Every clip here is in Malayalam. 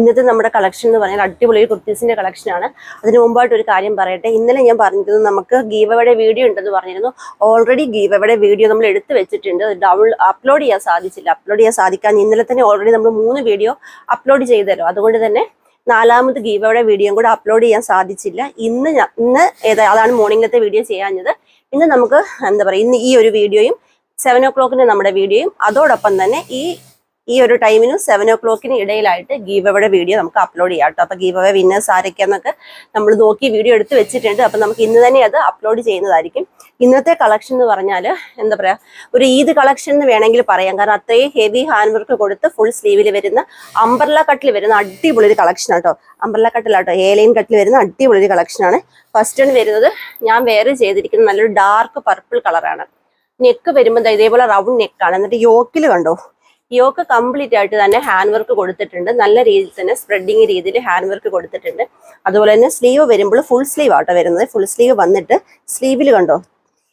ഇന്നത്തെ നമ്മുടെ കളക്ഷൻ എന്ന് പറഞ്ഞാൽ അടിപൊളി ഒരു കുർത്തീസിന്റെ കളക്ഷനാണ് അതിന് മുമ്പായിട്ട് ഒരു കാര്യം പറയട്ടെ. ഇന്നലെ ഞാൻ പറഞ്ഞിരുന്നു നമുക്ക് ഗീവയുടെ വീഡിയോ ഉണ്ടെന്ന് പറഞ്ഞിരുന്നു. ഓൾറെഡി ഗീവയുടെ വീഡിയോ നമ്മൾ എടുത്തു വെച്ചിട്ടുണ്ട്. ഡബിൾ അപ്ലോഡ് ചെയ്യാൻ സാധിച്ചില്ല. അപ്ലോഡ് ചെയ്യാൻ സാധിക്കാൻ ഇന്നലെ തന്നെ ഓൾറെഡി നമ്മൾ മൂന്ന് വീഡിയോ അപ്ലോഡ് ചെയ്തല്ലോ. അതുകൊണ്ട് തന്നെ നാലാമത് ഗീവയുടെ വീഡിയോയും കൂടെ അപ്ലോഡ് ചെയ്യാൻ സാധിച്ചില്ല. ഇന്ന് ഇന്ന് ഏതാ അതാണ് മോർണിംഗിലത്തെ വീഡിയോ ചെയ്യാഞ്ഞത്. ഇന്ന് നമുക്ക് എന്താ പറയുക ഇന്ന് ഈ ഒരു വീഡിയോയും സെവൻ ഒ ക്ലോക്കിന് നമ്മുടെ വീഡിയോയും അതോടൊപ്പം തന്നെ ഈ ഈ ഒരു ടൈമിനും സെവൻ ഒ ക്ലോക്കിന് ഇടയിലായിട്ട് ഗീവ് അവയുടെ വീഡിയോ നമുക്ക് അപ്ലോഡ് ചെയ്യാം കേട്ടോ. അപ്പൊ ഗീവ് അവ വിന്നേഴ്സ് ആരൊക്കെയെന്നൊക്കെ നമ്മൾ നോക്കി വീഡിയോ എടുത്ത് വെച്ചിട്ടുണ്ട്. അപ്പൊ നമുക്ക് ഇന്ന് തന്നെ അത് അപ്ലോഡ് ചെയ്യുന്നതായിരിക്കും. ഇന്നത്തെ കളക്ഷൻ എന്ന് പറഞ്ഞാൽ എന്താ പറയാ ഒരു ഈദ് കളക്ഷൻ എന്ന് വേണമെങ്കിൽ പറയാം. കാരണം അത്രയും ഹെവി ഹാൻഡ് വർക്ക് കൊടുത്ത് ഫുൾ സ്ലീവിൽ വരുന്ന അംബർല കട്ടിൽ വരുന്ന അടിപൊളി ഒരു കളക്ഷൻ ആട്ടോ അംബർല കട്ടിലാട്ടോ ഏലൈൻ കട്ടിൽ വരുന്ന അടിപൊളി ഒരു കളക്ഷനാണ് ഫസ്റ്റ് വരുന്നത് ഞാൻ വേറെ ചെയ്തിരിക്കുന്നത് നല്ലൊരു ഡാർക്ക് പർപ്പിൾ കളറാണ് നെക്ക് വരുമ്പോൾ ഇതേപോലെ റൗണ്ട് നെക്കാണ് എന്നിട്ട് യോക്കിൽ കണ്ടോ യോക്ക് കംപ്ലീറ്റ് ആയിട്ട് തന്നെ ഹാൻഡ് വർക്ക് കൊടുത്തിട്ടുണ്ട്. നല്ല രീതിയിൽ തന്നെ സ്പ്രെഡിങ് രീതിയിൽ ഹാൻഡ് വർക്ക് കൊടുത്തിട്ടുണ്ട്. അതുപോലെ തന്നെ സ്ലീവ് വരുമ്പോൾ ഫുൾ സ്ലീവ് ആട്ടോ വരുന്നത്. ഫുൾ സ്ലീവ് വന്നിട്ട് സ്ലീവിൽ കണ്ടോ?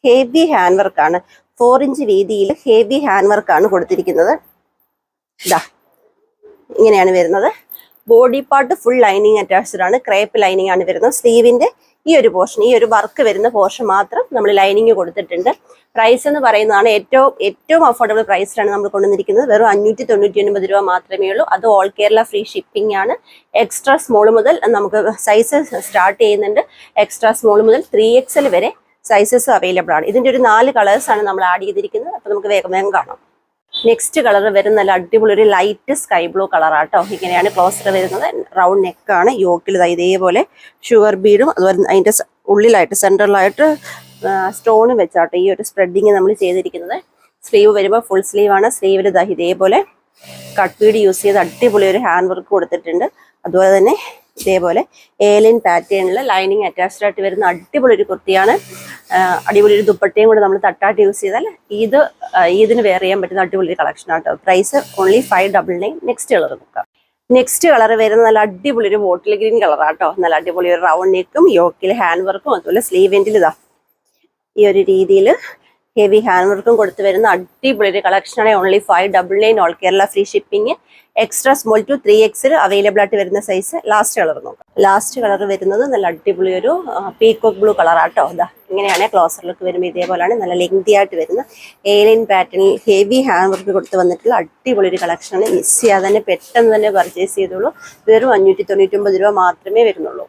ഹെവി ഹാൻഡ് വർക്കാണ് ഫോർ ഇഞ്ച് വീതിയിൽ ഹെവി ഹാൻഡ് വർക്കാണ് കൊടുത്തിരിക്കുന്നത്. ഇതാ ഇങ്ങനെയാണ് വരുന്നത്. Body part full lining attached ആണ്. ക്രേപ്പ് ലൈനിങ് ആണ് വരുന്നത്. സ്ലീവിന്റെ ഈ ഒരു പോർഷൻ ഈ ഒരു വർക്ക് വരുന്ന പോർഷൻ മാത്രം നമ്മൾ ലൈനിങ് കൊടുത്തിട്ടുണ്ട്. പ്രൈസ് എന്ന് പറയുന്നതാണ് ഏറ്റവും ഏറ്റവും അഫോർഡബിൾ പ്രൈസിലാണ് നമ്മൾ കൊണ്ടുവന്നിരിക്കുന്നത്. വെറും അഞ്ഞൂറ്റി തൊണ്ണൂറ്റി ഒൻപത് രൂപ മാത്രമേ ഉള്ളൂ. അത് ഓൾ കേരള ഫ്രീ ഷിപ്പിംഗ് ആണ്. എക്സ്ട്രാ സ്മോൾ മുതൽ നമുക്ക് സൈസ് സ്റ്റാർട്ട് ചെയ്യുന്നുണ്ട്. എക്സ്ട്രാ സ്മോൾ മുതൽ ത്രീ എക്സൽ വരെ സൈസസ് അവൈലബിൾ ആണ്. ഇതിന്റെ ഒരു നാല് കളേഴ്സാണ് നമ്മൾ ആഡ് ചെയ്തിരിക്കുന്നത്. അപ്പോൾ നമുക്ക് വേഗം വേഗം കാണാം. നെക്സ്റ്റ് കളർ വരുന്ന നല്ല അടിപൊളി ഒരു ലൈറ്റ് സ്കൈ ബ്ലൂ കളറാട്ടോ ഇങ്ങനെയാണ് ക്ലോസർ വരുന്നത്. റൗണ്ട് നെക്കാണ് യോക്കിൽ ഇതേപോലെ ഷുഗർ ബീഡും അതുപോലെ അതിന്റെ ഉള്ളിലായിട്ട് സെൻട്രലായിട്ട് സ്റ്റോണും വെച്ചാട്ടോ ഈ ഒരു സ്പ്രെഡിങ് നമ്മൾ ചെയ്തിരിക്കുന്നത്. സ്ലീവ് വരുമ്പോൾ ഫുൾ സ്ലീവ് ആണ്. സ്ലീവിൽ ഇതേപോലെ കട്ട് ബീഡ് യൂസ് ചെയ്ത് അടിപൊളി ഒരു ഹാൻഡ് വർക്ക് കൊടുത്തിട്ടുണ്ട്. അതുപോലെ തന്നെ ഇതേപോലെ ഏലിൻ പാറ്റേണിൽ ലൈനിങ് അറ്റാച്ച്ഡ് ആയിട്ട് വരുന്ന അടിപൊളി ഒരു കുർത്തിയാണ്. അടിപൊളി ഒരു ദുപ്പട്ടയും കൂടെ നമ്മൾ തട്ടായിട്ട് യൂസ് ചെയ്താൽ ഇത് ഇതിന് വെയർ ചെയ്യാൻ പറ്റുന്ന അടിപൊളി കളക്ഷൻ ആട്ടോ price only five double nine next colour നോക്കാം. നെക്സ്റ്റ് കളർ വരുന്ന നല്ല അടിപൊളി ഒരു ബോട്ടിൽ ഗ്രീൻ കളറാട്ടോ നല്ല അടിപൊളി ഒരു റൗണ്ട് നെക്കും യോക്കിൽ ഹാൻഡ് വർക്കും അതുപോലെ സ്ലീവ് എൻഡിൽ ഇതാ. ഈ ഒരു രീതിയിൽ ഹെവി ഹാൻഡ് വർക്കും കൊടുത്തു വരുന്ന അടിപൊളി ഒരു കളക്ഷനാണ് only five double nine all Kerala free shipping extra small to three എക്സിൽ അവൈലബിൾ ആയിട്ട് വരുന്ന സൈസ് ലാസ്റ്റ് കളർ നോക്കാം. ലാസ്റ്റ് കളർ വരുന്നത് നല്ല അടിപൊളി ഒരു പീക്കോക്ക് ബ്ലൂ കളറാട്ടോ അതാ ഇങ്ങനെയാണ് ക്ലോസറിലേക്ക് വരുമ്പോൾ ഇതേപോലെയാണ് നല്ല ലെങ്തി ആയിട്ട് വരുന്ന ഏലിയൻ പാറ്റേണിൽ ഹെവി ഹാൻഡ് വർക്ക് കൊടുത്ത് വന്നിട്ടുള്ള അടിപൊളി ഒരു കളക്ഷനാണ് മിസ് ചെയ്യാതെ തന്നെ പെട്ടെന്ന് തന്നെ പർച്ചേസ് ചെയ്തോളൂ. വെറും അഞ്ഞൂറ്റി തൊണ്ണൂറ്റി രൂപ മാത്രമേ വരുന്നുള്ളൂ.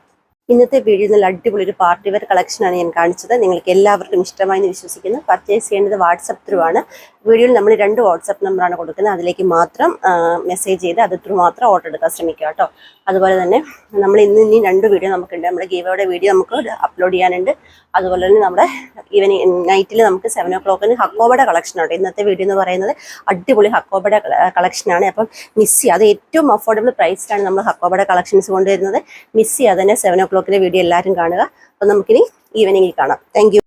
ഇന്നത്തെ വീഡിയോ നല്ല അടിപൊളി ഒരു പാർട്ടി വെയർ കളക്ഷനാണ് ഞാൻ കാണിച്ചത്. നിങ്ങൾക്ക് എല്ലാവർക്കും ഇഷ്ടമായി വിശ്വസിക്കുന്നു. പർച്ചേസ് ചെയ്യേണ്ടത് വാട്സപ്പ് ത്രൂ ആണ്. വീഡിയോയിൽ നമ്മൾ രണ്ട് വാട്സപ്പ് നമ്പറാണ് കൊടുക്കുന്നത്. അതിലേക്ക് മാത്രം മെസ്സേജ് ചെയ്ത് അത് ത്രൂ മാത്രം ഓർഡർ എടുക്കാൻ ശ്രമിക്കുക കേട്ടോ. അതുപോലെ തന്നെ നമ്മൾ ഇന്ന് ഇനി രണ്ട് വീഡിയോ നമുക്കുണ്ട്. നമ്മുടെ ഗീവയുടെ വീഡിയോ നമുക്ക് അപ്ലോഡ് ചെയ്യാനുണ്ട്. അതുപോലെ തന്നെ നമ്മുടെ ഈവനിങ് നൈറ്റിൽ നമുക്ക് സെവൻ ഒ ക്ലോക്കിന് ഹക്കോബയുടെ കളക്ഷനുണ്ട് ഇന്നത്തെ വീഡിയോ എന്ന് പറയുന്നത് അടിപൊളി ഹക്കോബയുടെ കളക്ഷനാണ് അപ്പം മിസ് അത് ഏറ്റവും അഫോർഡബിൾ പ്രൈസിലാണ് നമ്മൾ ഹക്കോബയുടെ കളക്ഷൻസ് കൊണ്ടുവരുന്നത്. മിസ് ചെയ്യാതെ തന്നെ സെവൻ ഓ ക്ലോക്കിലെ വീഡിയോ എല്ലാവരും കാണുക. അപ്പം നമുക്കിനി ഈവനിങ്ങിൽ കാണാം. താങ്ക്